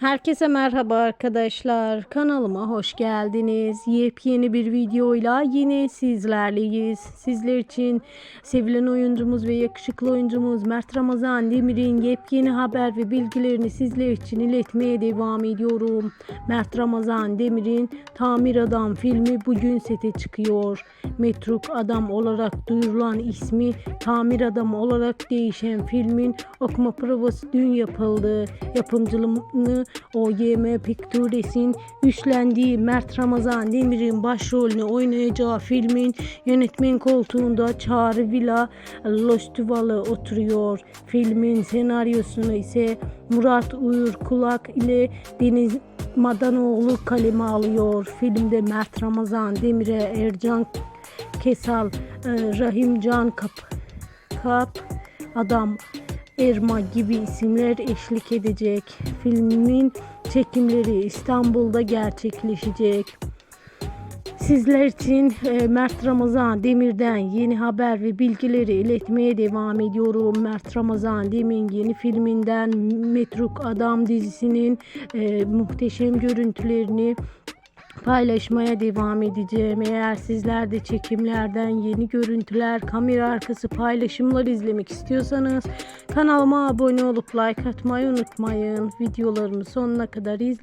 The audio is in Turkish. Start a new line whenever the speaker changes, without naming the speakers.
Herkese merhaba arkadaşlar. Kanalıma hoş geldiniz. Yepyeni bir videoyla yine sizlerleyiz. Sizler için sevilen oyuncumuz ve yakışıklı oyuncumuz Mert Ramazan Demir'in yepyeni haber ve bilgilerini sizler için iletmeye devam ediyorum. Mert Ramazan Demir'in Tamir Adam filmi bugün sete çıkıyor. Metruk Adam olarak duyurulan ismi Tamir Adam olarak değişen filmin okuma provası dün yapıldı. Yapımcılığını OYM Pictures'in üstlendiği Mert Ramazan Demir'in başrolünü oynayacağı filmin yönetmen koltuğunda Çağrı Villa Lostuvalı oturuyor. Filmin senaryosunu ise Murat Uyur Kulak ile Deniz Madanoğlu kaleme alıyor. Filmde Mert Ramazan Demir'e Ercan Kesal, e, Rahim Can Kap, Kap Adam Erma gibi isimler eşlik edecek. Filmin çekimleri İstanbul'da gerçekleşecek. Sizler için e, Mert Ramazan Demir'den yeni haber ve bilgileri iletmeye devam ediyorum. Mert Ramazan Demir'in yeni filminden Metruk Adam dizisinin e, muhteşem görüntülerini paylaşmaya devam edeceğim. Eğer sizler de çekimlerden yeni görüntüler, kamera arkası paylaşımlar izlemek istiyorsanız kanalıma abone olup like atmayı unutmayın. Videolarımı sonuna kadar izle